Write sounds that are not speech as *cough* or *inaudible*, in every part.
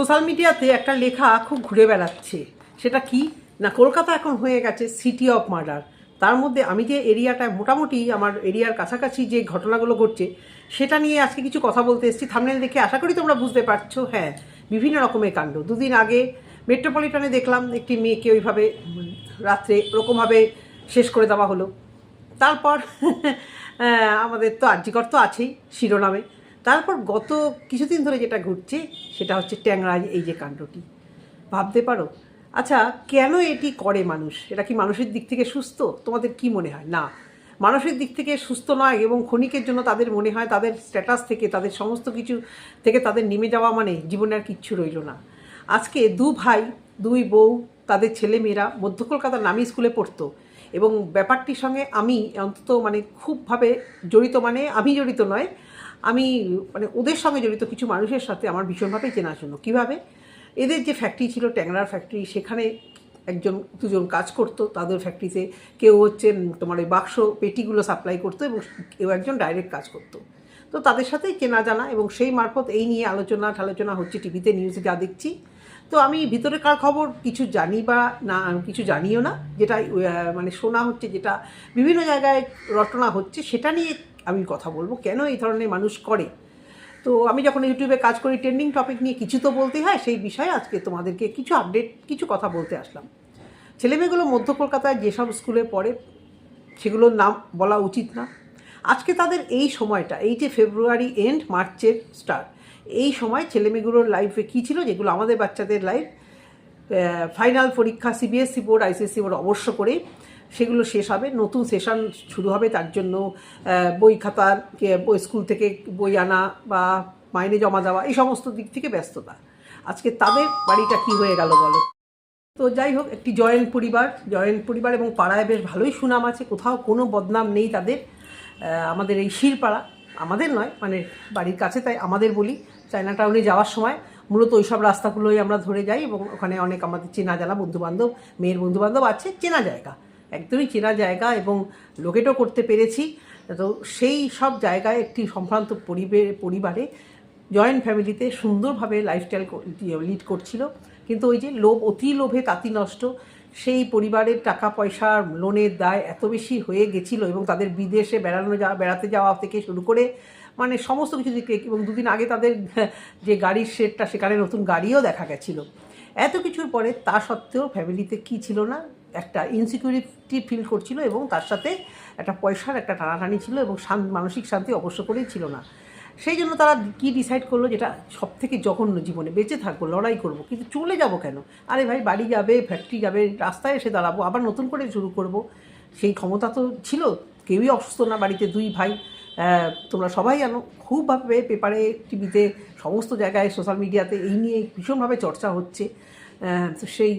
Social মিডিয়াতে একটা লেখা খুব ঘুরে বেড়াচ্ছে। সেটা কি? না, কলকাতা এখন হয়ে গেছে সিটি অফ মার্ডার। তার মধ্যে আমি যে এরিয়াটায় মোটামুটি আমার এরিয়ার কাছাকাছি যে ঘটনাগুলো ঘটছে, সেটা নিয়ে আজকে কিছু কথা বলতে এসেছি। থামনেল দেখে আশা করি তোমরা বুঝতে পারছ। হ্যাঁ বিভিন্ন রকমের কাণ্ড। দুদিন আগে মেট্রোপলিটনে দেখলাম একটি মেয়েকে ওইভাবে রাত্রে ওরকমভাবে শেষ করে দেওয়া হলো। তারপর *laughs* আমাদের তো আর্যিকর তো আছেই শিরোনামে। তারপর গত কিছুদিন ধরে যেটা ঘটছে, সেটা হচ্ছে ট্যাংরাজ এই যে কাণ্ডটি। ভাবতে পারো? আচ্ছা কেন এটি করে মানুষ? এটা কি মানুষের দিক থেকে সুস্থ? তোমাদের কি মনে হয়? না। মানুষের দিক থেকে সুস্থ নয় এবং ক্ষণিকের জন্য তাদের মনে হয় তাদের স্ট্যাটাস থেকে, তাদের সমস্ত কিছু থেকে তাদের নেমে যাওয়া মানে জীবনে আর কিচ্ছু রইল না। আজকে দু ভাই, দুই বউ, তাদের ছেলে মেয়েরা মধ্য কলকাতার নামি স্কুলে পড়তো এবং ব্যাপারটির সঙ্গে আমি অন্তত মানে খুবভাবে জড়িত মানে আমি জড়িত নয় আমি মানে ওদের সঙ্গে জড়িত কিছু মানুষের সাথে আমার ভীষণভাবে চেনাশোনা কীভাবে? এদের যে ফ্যাক্টরি ছিল, ট্যাংরার ফ্যাক্টরি সেখানে একজন, দুজন কাজ করতো। তাদের ফ্যাক্টরিতে কেউ হচ্ছে তোমার ওই বাক্স, পেটিগুলো সাপ্লাই করতো এবং কেউ একজন ডাইরেক্ট কাজ করতো। তো তাদের সাথেই চেনা জানা এবং সেই মারফত এই নিয়ে আলোচনা ঠালোচনা হচ্ছে টিভিতে নিউজে যা দেখছি। তো আমি ভিতরেকার খবর কিছু জানি বা না, কিছু জানিও না। যেটা মানে শোনা হচ্ছে, যেটা বিভিন্ন জায়গায় রটনা হচ্ছে, সেটা নিয়ে আমি কথা বলব। কেন এই ধরনের মানুষ করে? তো আমি যখন ইউটিউবে কাজ করি ট্রেন্ডিং টপিক নিয়ে কিছু তো বলতে হয়, সেই বিষয়ে আজকে তোমাদেরকে কিছু আপডেট কিছু কথা বলতে আসলাম। ছেলেমেয়েগুলো মধ্য কলকাতায় যেসব স্কুলে পড়ে, সেগুলোর নাম বলা উচিত না। আজকে তাদের এই সময়টা, এই যে ফেব্রুয়ারি এন্ড মার্চের স্টার্ট এই সময় ছেলেমেয়েগুলোর লাইফে কী ছিল, যেগুলো আমাদের বাচ্চাদের লাইফ ফাইনাল পরীক্ষা সিবিএসসি বোর্ড আইসিএসসি বোর্ড অবশ্য করে সেগুলো শেষ হবে, নতুন সেশন শুরু হবে, তার জন্য বই খাতার বই স্কুল থেকে বই আনা বা মাইনে জমা দেওয়া, এই সমস্ত দিক থেকে ব্যস্ততা। আজকে তাদের বাড়িটা কি হয়ে গেল বলো? তো যাই হোক, একটি জয়েন্ট পরিবার জয়েন্ট পরিবার এবং পাড়ায় বেশ ভালোই সুনাম আছে, কোথাও কোনো বদনাম নেই তাদের। আমাদের এই শিরপাড়া, আমাদের নয় মানে বাড়ির কাছে, তাই আমাদের বলি, চায়না টাউনে যাওয়ার সময় মূলত ওইসব রাস্তাগুলোই আমরা ধরে যাই এবং ওখানে অনেক আমাদের চেনা জানা বন্ধুবান্ধব, মেয়ের বন্ধুবান্ধব আছে, চেনা জায়গা। একদমই চেনা জায়গা এবং লোকেটও করতে পেরেছি। তো সেই সব জায়গায় একটি সম্ভ্রান্ত পরিবে- পরিবারে জয়েন্ট ফ্যামিলিতে সুন্দরভাবে লাইফস্টাইল লিড করছিল। কিন্তু ওই যে লোভ, অতি লোভে তাঁতি নষ্ট, সেই পরিবারের টাকা পয়সার লোনের দায় এত বেশি হয়ে গেছিল এবং তাদের বিদেশে বেড়ানো যাওয়া বেড়াতে যাওয়া থেকে শুরু করে মানে সমস্ত কিছু দিকে এবং দুদিন আগে তাদের যে গাড়ির শেডটা সেখানে নতুন গাড়িও দেখা গেছিল। এত কিছুর পরে তা সত্ত্বেও ফ্যামিলিতে কি ছিল না? একটা ইনসিকিউরিটি ফিল করছিল এবং তার সাথে একটা পয়সার একটা টানাটানি ছিল এবং মানসিক শান্তি অবশ্য করেই ছিল না। সেই জন্য তারা কি ডিসাইড করল? যেটা সব থেকে জঘন্য জীবনে, বেঁচে থাকব, লড়াই করব, কিন্তু চলে যাব কেন? আরে ভাই, বাড়ি যাবে ফ্যাক্টরি যাবে, রাস্তায় এসে দাঁড়াবো, আবার নতুন করে শুরু করব। সেই ক্ষমতা তো ছিল, কেউই অসুস্থ না, বাড়িতে দুই ভাই। তোমরা সবাই জানো খুবভাবে পেপারে, টিভিতে, সমস্ত জায়গায়, সোশ্যাল মিডিয়াতে এই নিয়ে ভীষণভাবে চর্চা হচ্ছে। তো সেই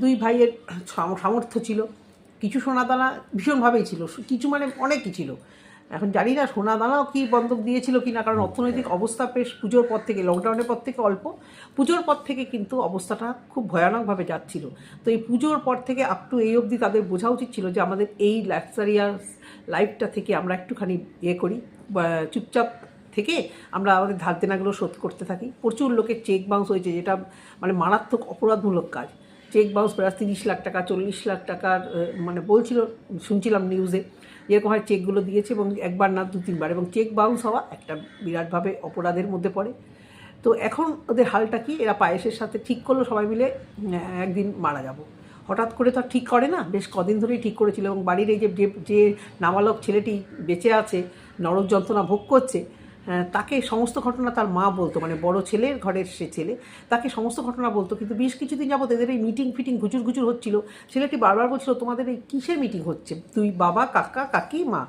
দুই ভাইয়ের সামর্থ্য ছিল। কিছু সোনাদানা ভীষণভাবেই ছিল কিছু মানে অনেকই ছিল। এখন জানি না সোনা দানাও কি বন্ধক দিয়েছিল কি না, কারণ অর্থনৈতিক অবস্থা বেশ পুজোর পর থেকে লকডাউনের পর থেকে অল্প। পুজোর পর থেকে কিন্তু অবস্থাটা খুব ভয়ানকভাবে যাচ্ছিল। তো এই পুজোর পর থেকে আপ টু এই অবধি তাদের বোঝা উচিত ছিল যে আমাদের এই লাক্সারিয়াস লাইফটা থেকে আমরা একটুখানি ইয়ে করি চুপচাপ থেকে আমরা আমাদের ধার দেনাগুলো শোধ করতে থাকি। প্রচুর লোকের চেক বাউন্স হয়েছে, যেটা মানে মারাত্মক অপরাধমূলক কাজ। চেক বাউন্স প্রায় তিরিশ লাখ টাকা, চল্লিশ লাখ টাকার মানে বলছিল, শুনছিলাম নিউজে এরকম হয় চেকগুলো দিয়েছে এবং একবার না দু তিনবার এবং চেক বাউন্স হওয়া একটা বিরাটভাবে অপরাধের মধ্যে পড়ে। তো এখন ওদের হালটা কি? এরা পায়েসের সাথে ঠিক করল, সবাই মিলে একদিন মারা যাব। হঠাৎ করে তো আর ঠিক করে না। বেশ কদিন ধরেই ঠিক করেছিল এবং বাড়ির এই যে যে- নাবালক ছেলেটি বেঁচে আছে, নরক যন্ত্রণা ভোগ করছে তাকে সমস্ত ঘটনা তার মা বলতো মানে বড় ছেলের ঘরের সে ছেলে, তাকে সমস্ত ঘটনা বলতো। কিন্তু বেশ কিছুদিন যাবত এদের এই মিটিং ফিটিং ঘুচুর ঘুচুর হচ্ছিল। ছেলেটি বারবার বলছিল, তোমাদের এই কিসের মিটিং হচ্ছে? তুই বাবা, কাকা কাকি মা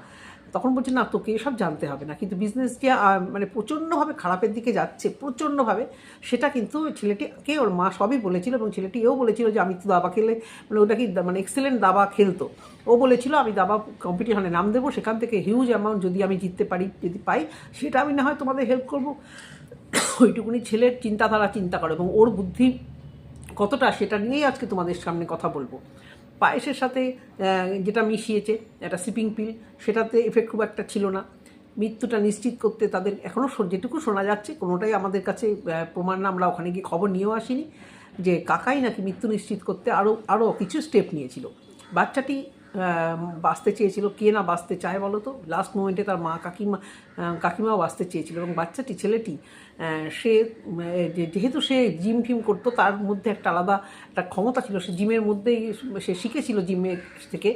তখন বলছে, না, তোকে এসব জানতে হবে না। কিন্তু বিজনেস যে মানে প্রচণ্ডভাবে খারাপের দিকে যাচ্ছে প্রচণ্ডভাবে সেটা কিন্তু ছেলেটিকে, ওর মা সবই বলেছিল এবং ছেলেটি এও বলেছিল যে, আমি তো দাবা খেলে মানে ওটা কি মানে এক্সেলেন্ট দাবা খেলতো। ও বলেছিল, আমি দাবা কম্পিটিশনে নাম দেবো, সেখান থেকে হিউজ অ্যামাউন্ট যদি আমি জিততে পারি, যদি পাই, সেটা আমি না হয় তোমাদের হেল্প করব। ওইটুকুনি ছেলের চিন্তাধারা চিন্তা করে এবং ওর বুদ্ধি কতটা, সেটা নিয়েই আজকে তোমাদের সামনে কথা বলব। পায়েসের সাথে যেটা মিশিয়েছে, একটা সিপিং পিল সেটাতে এফেক্ট খুব একটা ছিল না। মৃত্যুটা নিশ্চিত করতে তাদের এখনও যেটুকু শোনা যাচ্ছে, কোনোটাই আমাদের কাছে প্রমাণ না, আমরা ওখানে গিয়ে খবর নিয়েও আসিনি যে কাকাই নাকি মৃত্যু নিশ্চিত করতে আরও আরও কিছু স্টেপ নিয়েছিল। বাচ্চাটি বাঁচতে চেয়েছিল। কে না বাঁচতে চায় বলো তো? লাস্ট মোমেন্টে তার মা কাকিমা কাকিমাও বাঁচতে চেয়েছিল এবং বাচ্চাটি, ছেলেটি সে যেহেতু সে জিম ফিম করতো, তার মধ্যে একটা আলাদা একটা ক্ষমতা ছিল। সে জিমের মধ্যেই সে শিখেছিল জিমের থেকে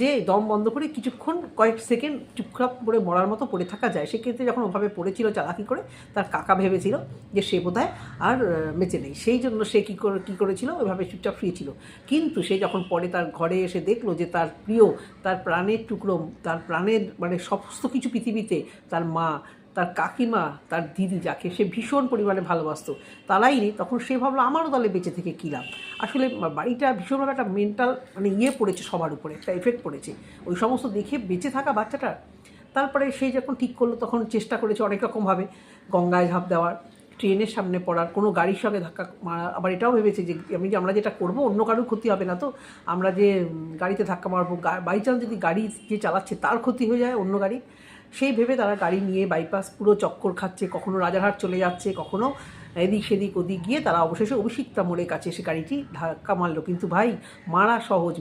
যে দম বন্ধ করে কিছুক্ষণ, কয়েক সেকেন্ড চুপচাপ করে মরার মতো পড়ে থাকা যায়। সেক্ষেত্রে যখন ওভাবে পড়েছিল, চালাকি করে, তার কাকা ভেবেছিল যে সে বোধহয় আর বেঁচে নেই। সেই জন্য সে কী করে, কী করেছিল? ওইভাবে চুপচাপ শুয়েছিল কিন্তু সে যখন পরে তার ঘরে এসে দেখল যে তার প্রিয়, তার প্রাণের টুকরো, তার প্রাণের মানে সমস্ত কিছু পৃথিবীতে, তার মা, তার কাকিমা, তার দিদি যাকে সে ভীষণ পরিমাণে ভালোবাসতো, তারাই নেই। তখন সে ভাবলো, আমারও দলে বেঁচে থেকে কী লাভ? আসলে বাড়িটা ভীষণভাবে একটা মেন্টাল মানে ইয়ে পড়েছে সবার উপরে, একটা এফেক্ট পড়েছে। ওই সমস্ত দেখে বেঁচে থাকা বাচ্চাটার তারপরে সে যখন ঠিক করল, তখন চেষ্টা করেছে অনেক রকমভাবে, গঙ্গায় ঝাঁপ দেওয়ার। ট্রেনের সামনে পড়ার, কোনো গাড়ির সঙ্গে ধাক্কা মারা, আবার এটাও ভেবেছে যে আমি যে আমরা যেটা করব, অন্য কারোর ক্ষতি হবে না তো। আমরা যে গাড়িতে ধাক্কা মারবো বাই চান্স যদি গাড়ি যে চালাচ্ছে তার ক্ষতি হয়ে যায় অন্য গাড়ি, সেই ভেবে তারা গাড়ি নিয়ে বাইপাস পুরো চক্কর খাচ্ছে, কখনো রাজারহাট চলে যাচ্ছে, কখনো এদিক সেদিক ওদিক গিয়ে তারা অবশেষে অভিষিক্তা মোড়ের কাছে এসে গাড়িটি ধাক্কা মারলো। কিন্তু ভাই, মারা সহজ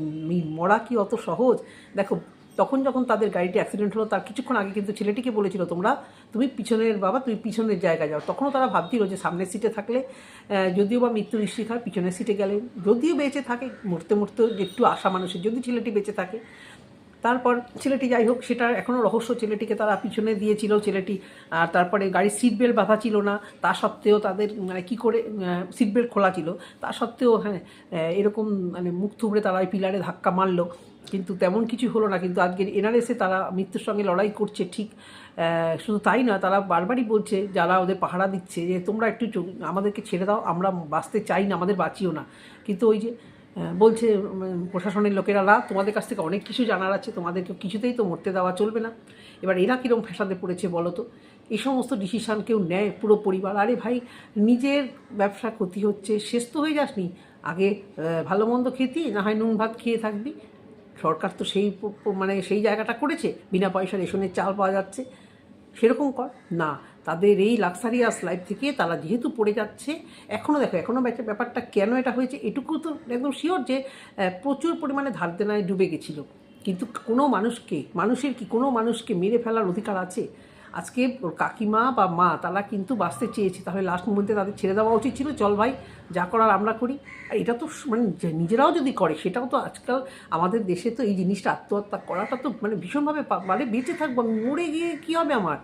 মরা কি অত সহজ? দেখো তখন যখন তাদের গাড়িটি অ্যাক্সিডেন্ট হলো, তার কিছুক্ষণ আগে কিন্তু ছেলেটিকে বলেছিল, তোমরা, তুমি পিছনের বাবা, তুমি পিছনের জায়গায় যাও। তখনও তারা ভাবছিল যে সামনের সিটে থাকলে যদিও বা মৃত্যু নিশ্চিত হয়, পিছনের সিটে গেলে যদিও বেঁচে থাকে, মরতে মরতে একটু আশা মানুষের, যদি ছেলেটি বেঁচে থাকে। তারপর ছেলেটি যাই হোক, সেটা এখনও রহস্য, ছেলেটিকে তারা পিছনে দিয়েছিল, ছেলেটি, আর তারপরে গাড়ির সিট বেল্ট বাঁধা ছিল না, তা সত্ত্বেও তাদের মানে কী করে সিট বেল্ট খোলা ছিল, তা সত্ত্বেও হ্যাঁ এরকম মানে মুখ থুবড়ে তারা ওই পিলারে ধাক্কা মারলো। কিন্তু তেমন কিছু হলো না। কিন্তু আজকের এনআরএসে তারা মৃত্যুর সঙ্গে লড়াই করছে, ঠিক শুধু তাই না তারা বারবারই বলছে, যারা ওদের পাহারা দিচ্ছে যে, তোমরা একটু আমাদেরকে ছেড়ে দাও, আমরা বাঁচতে চাই না, আমাদের বাঁচিও না। কিন্তু ওই যে বলছে প্রশাসনের লোকেরা, না, তোমাদের কাছ থেকে অনেক কিছু জানার আছে, তোমাদেরকে কিছুতেই তো মরতে দেওয়া চলবে না। এবার এরা কীরকম ফ্যাসাদে পড়েছে বলো তো? এই সমস্ত ডিসিশান কেউ নেয় পুরো পরিবার। আরে ভাই, নিজের ব্যবসা ক্ষতি হচ্ছে, শেষ তো হয়ে যাসনি। আগে ভালো মন্দ খেতি, না হয় নুন ভাত খেয়ে থাকবি। সরকার তো সেই মানে সেই জায়গাটা করেছে, বিনা পয়সা রেশনের চাল পাওয়া যাচ্ছে। সেরকম কর। না, তাদের এই লাক্সারিয়াস লাইফ থেকে তারা যেহেতু পড়ে যাচ্ছে এখনও দেখো এখনও ব্যাপারটা কেন এটা হয়েছে এটুকু তো একদম শিওর যে প্রচুর পরিমাণে ধার দেনায় ডুবে গেছিল। কিন্তু কোনো মানুষকে, মানুষের কি কোনো মানুষকে মেরে ফেলার অধিকার আছে? আজকে ওর কাকিমা বা মা, তারা কিন্তু বাঁচতে চেয়েছে। তাহলে লাস্ট মুমেন্টে তাদের ছেড়ে দেওয়া উচিত ছিল। চল ভাই, যা করার আমরা করি। আর এটা তো মানে নিজেরাও যদি করে, সেটাও তো আজকাল আমাদের দেশে তো এই জিনিসটা আত্মহত্যা করাটা তো মানে ভীষণভাবে মানে বেঁচে থাকব আমি, মরে গিয়ে কী হবে আমার?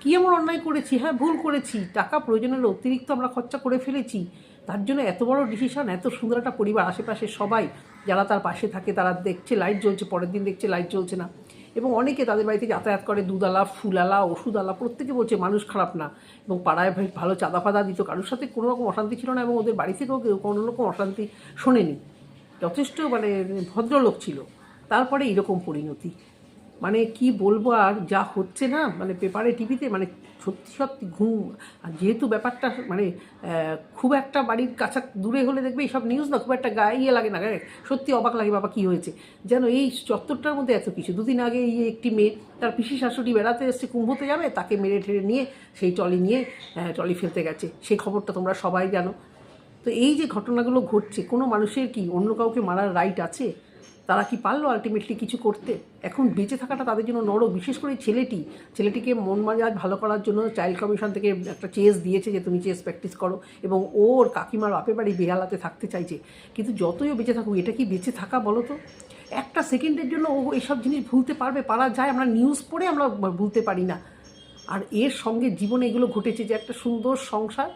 কী এমন অন্যায় করেছি? হ্যাঁ ভুল করেছি। টাকা প্রয়োজনের অতিরিক্ত আমরা খরচা করে ফেলেছি। তার জন্য এত বড় ডিসিশন এত সুন্দর একটা পরিবার আশেপাশে সবাই, যারা তার পাশে থাকে, তারা দেখছে লাইট জ্বলছে, পরের দিন দেখছে লাইট জ্বলছে না। এবং অনেকে তাদের বাড়িতে যাতায়াত করে দুধালা ফুলালা ওষুধ-আলা প্রত্যেকে বলছে মানুষ খারাপ না। এবং পাড়ায় ভালো চাঁদা ফাঁদা দিত, কারোর সাথে কোনো রকম অশান্তি ছিল না এবং ওদের বাড়ি থেকেও কেউ কোনো রকম অশান্তি শোনেনি। যথেষ্ট মানে ভদ্রলোক ছিল। তারপরে এরকম পরিণতি। মানে কি বলব আর যা হচ্ছে না মানে পেপারে, টিভিতে মানে সত্যি সত্যি ঘুম। আর যেহেতু ব্যাপারটা মানে খুব একটা বাড়ির কাছা দূরে হলে দেখবে এইসব নিউজ না, খুব একটা গায়ে ইয়ে লাগে না সত্যি অবাক লাগে, বাবা, কী হয়েছে? যেন এই চত্বরটার মধ্যে এত কিছু। দুদিন আগে এই একটি মেয়ে, তার পিসি শাশুড়ি বেড়াতে এসছে, কুম্ভতে যাবে, তাকে মেরে ঠেড়ে নিয়ে, সেই টলি নিয়ে টলি ফেলতে গেছে। সেই খবরটা তোমরা সবাই জানো। তো এই যে ঘটনাগুলো ঘটছে, কোনো মানুষের কি অন্য কাউকে মারার রাইট আছে? তারা কি পারল আলটিমেটলি কিছু করতে? এখন বেঁচে থাকাটা তাদের জন্য নরক বিশেষ করে ছেলেটি। ছেলেটিকে মন মাজাজ ভালো করার জন্য চাইল্ড কমিশন থেকে একটা চেস দিয়েছে যে, তুমি চেস প্র্যাকটিস করো। এবং ওর কাকিমার বাপের বাড়ি বেহালাতে থাকতে চাইছে। কিন্তু যতই বেঁচে থাকুক, এটা কি বেঁচে থাকা বলো তো? একটা সেকেন্ডের জন্য ও এসব জিনিস ভুলতে পারবে, পারা যায়, আমরা নিউজ পড়ে আমরা ভুলতে পারি না। আর এর সঙ্গে জীবনে এগুলো ঘটেছে যে, একটা সুন্দর সংসার,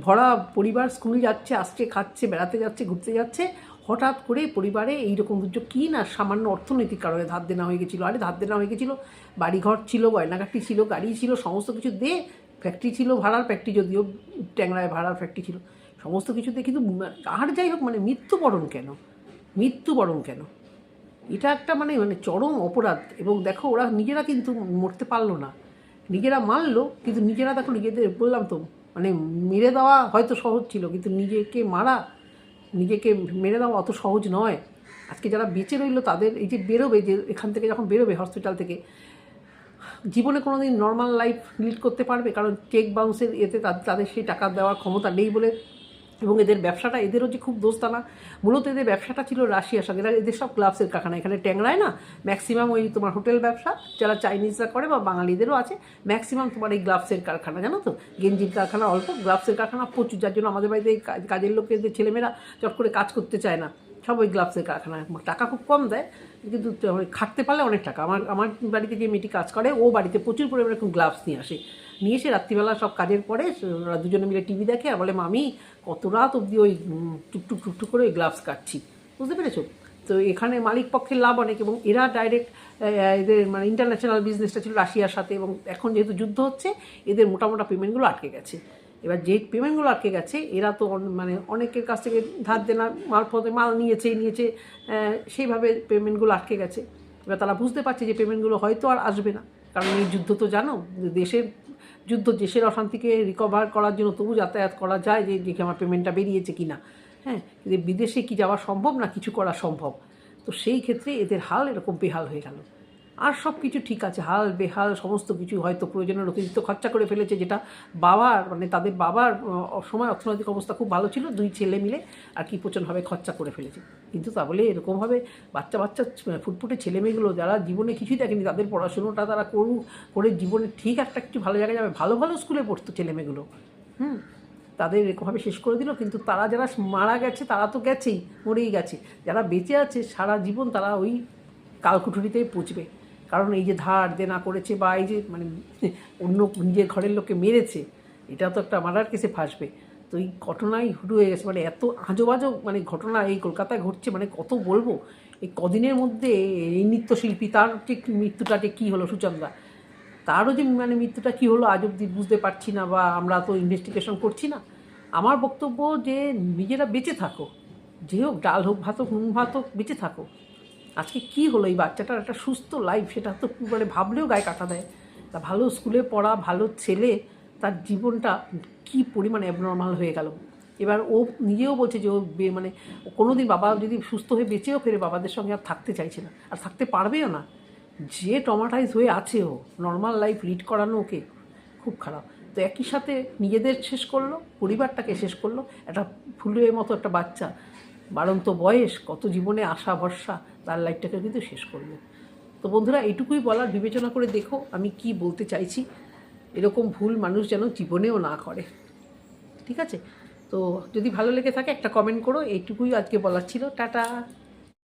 ভরা পরিবার স্কুল যাচ্ছে, আসছে, খাচ্ছে, বেড়াতে যাচ্ছে, ঘুরতে যাচ্ছে হঠাৎ করে পরিবারে এইরকম দুর্যোগ কী না সামান্য অর্থনৈতিক কারণে ধার দেনা হয়ে গেছিল? আরে ধার দেনা হয়ে গেছিল, বাড়িঘর ছিল গয়নাঘাটি ছিল, গাড়ি ছিল, সমস্ত কিছু দে ফ্যাক্টরি ছিল, ভাড়ার ফ্যাক্টরি যদিও ট্যাংরায় ভাড়ার ফ্যাক্টরি ছিল, সমস্ত কিছুতে কিন্তু আর যাই হোক মানে মৃত্যুবরণ কেন? মৃত্যুবরণ কেন? এটা একটা মানে মানে চরম অপরাধ, এবং দেখো ওরা নিজেরা কিন্তু মরতে পারল না। নিজেরা মারলো, কিন্তু নিজেরা দেখো নিজেদের, বললাম তো মানে মেরে দেওয়া হয়তো সহজ ছিল, কিন্তু নিজেকে মারা নিজেকে মেরে দেওয়া অত সহজ নয়। আজকে যারা বেঁচে রইল তাদের এই যে বেরোবে, যে এখান থেকে যখন বেরোবে হসপিটাল থেকে, জীবনে কোনো দিন নর্মাল লাইফ লিড করতে পারবে? কারণ চেক বাউন্সের এতে তাদের সেই টাকা দেওয়ার ক্ষমতা নেই বলে এবং এদের ব্যবসাটা, এদেরও যে খুব দোস্তানা মূলত এদের ব্যবসাটা ছিল রাশিয়ার সঙ্গে এদের সব গ্লাভসের কারখানা। এখানে ট্যাংরায় না ম্যাক্সিমাম ওই তোমার হোটেল ব্যবসা, যারা চাইনিজরা করে বা বাঙালিদেরও আছে ম্যাক্সিমাম তোমার এই গ্লাভসের কারখানা, জানো তো? গেঞ্জির কারখানা অল্প গ্লাভসের কারখানা প্রচুর। যার জন্য আমাদের বাড়িতে কাজের লোকেদের ছেলেমেয়েরা চট করে কাজ করতে চায় না। সব ওই গ্লাভসের কারখানা টাকা খুব কম দেয়। কিন্তু খাটতে পারলে অনেক টাকা। আমার আমার বাড়িতে যে মেয়েটি কাজ করে, ও বাড়িতে প্রচুর পরিমাণে এরকম গ্লাভস নিয়ে আসে। নিয়ে এসে রাত্রিবেলা সব কাজের পরে ওরা দুজনে মিলে টিভি দেখে, আর বলে, মামি, কত রাত অবধি ওই টুকটুক টুকটুক করে ওই গ্লাভস কাটছি। বুঝতে পেরেছ? তো এখানে মালিক পক্ষের লাভ অনেক, এবং এরা ডাইরেক্ট এদের মানে ইন্টারন্যাশনাল বিজনেসটা ছিল রাশিয়ার সাথে, এবং এখন যেহেতু যুদ্ধ হচ্ছে, এদের মোটা মোটা পেমেন্টগুলো আটকে গেছে। এবার যে পেমেন্টগুলো আটকে গেছে, এরা তো মানে অনেকের কাছ থেকে ধার দেনা, মারফতে মাল নিয়েছে নিয়েছে সেইভাবে পেমেন্টগুলো আটকে গেছে। এবার তারা বুঝতে পারছে যে পেমেন্টগুলো হয়তো আর আসবে না। কারণ এই যুদ্ধ তো জানো দেশের যুদ্ধ, দেশের অশান্তিকে রিকভার করার জন্য তবু যাতায়াত করা যায় যে দেখে আমার পেমেন্টটা বেরিয়েছে কি না হ্যাঁ বিদেশে কি যাওয়া সম্ভব না কিছু করা সম্ভব? তো সেই ক্ষেত্রে এদের হাল এরকম বেহাল হয়ে গেল। আর সব কিছু ঠিক আছে, হাল বেহাল সমস্ত কিছু হয়তো প্রয়োজনের অতিরিক্ত খরচা করে ফেলেছে, যেটা বাবার মানে তাদের বাবার সময় অর্থনৈতিক অবস্থা খুব ভালো ছিল, দুই ছেলে মিলে আর কি প্রচণ্ডভাবে খরচা করে ফেলেছে। কিন্তু তা বলে এরকমভাবে বাচ্চা বাচ্চা ছ- ফুটফুটে ছেলেমেয়েগুলো যারা জীবনে কিছুই দেখেনি, তাদের পড়াশুনোটা তারা করুক করে জীবনে ঠিক একটা একটু ভালো জায়গায় যাবে, ভালো ভালো স্কুলে পড়তো ছেলেমেয়েগুলো হুম, তাদের এরকমভাবে শেষ করে দিল, কিন্তু তারা যারা মারা গেছে, তারা তো গেছেই, মরেই গেছে। যারা বেঁচে আছে, সারা জীবন তারা ওই কালকুঠুরিতেই পচবে। কারণ এই যে ধার দেনা করেছে বা এই যে মানে অন্য নিজের ঘরের লোককে মেরেছে, এটা তো একটা মার্ডার কেসে ফাঁসবে। তো এই ঘটনাই হুড়ু হয়ে গেছে মানে এত আজোবাজো মানে ঘটনা এই কলকাতায় ঘটছে মানে কত বলব? এই কদিনের মধ্যে এই নৃত্যশিল্পী, তার ঠিক মৃত্যুটা যে কী হলো সুচন্দা, তারও যে মানে মৃত্যুটা কী হলো আজ অব্দি বুঝতে পারছি না বা আমরা তো ইনভেস্টিগেশন করছি না। আমার বক্তব্য যে নিজেরা বেঁচে থাকো, যে হোক ডাল হোক ভাত হোক, নুন ভাত হোক, বেঁচে থাকো। আজকে কি হলো? এই বাচ্চাটার একটা সুস্থ লাইফ সেটা তো মানে ভাবলেও গায়ে কাটা দেয়। তা ভালো স্কুলে পড়া, ভালো ছেলে, তার জীবনটা কি পরিমাণে অ্যাবনর্মাল হয়ে গেল? এবার ও নিজেও বলছে যে ও মানে কোনো দিন বাবা যদি সুস্থ হয়ে বেঁচেও ফেরে, বাবাদের সঙ্গে আর থাকতে চাইছে না। আর থাকতে পারবেও না। যে টমাটাইজ হয়ে আছে ও নর্মাল লাইফ লিড করানো ওকে খুব খারাপ। তো একই সাথে নিজেদের শেষ করল, পরিবারটাকে শেষ করল, একটা ফুলের মতো একটা বাচ্চা। বাড়ন্ত বয়স, কত জীবনে আশা, ভরসা, তার লাইফটাকে কিন্তু শেষ করল তো বন্ধুরা, এইটুকুই বলার, বিবেচনা করে দেখো আমি কি বলতে চাইছি। এরকম ভুল মানুষ যেন জীবনেও না করে। ঠিক আছে? তো যদি ভালো লেগে থাকে একটা কমেন্ট করো, এইটুকুই আজকে বলার ছিল। টাটা!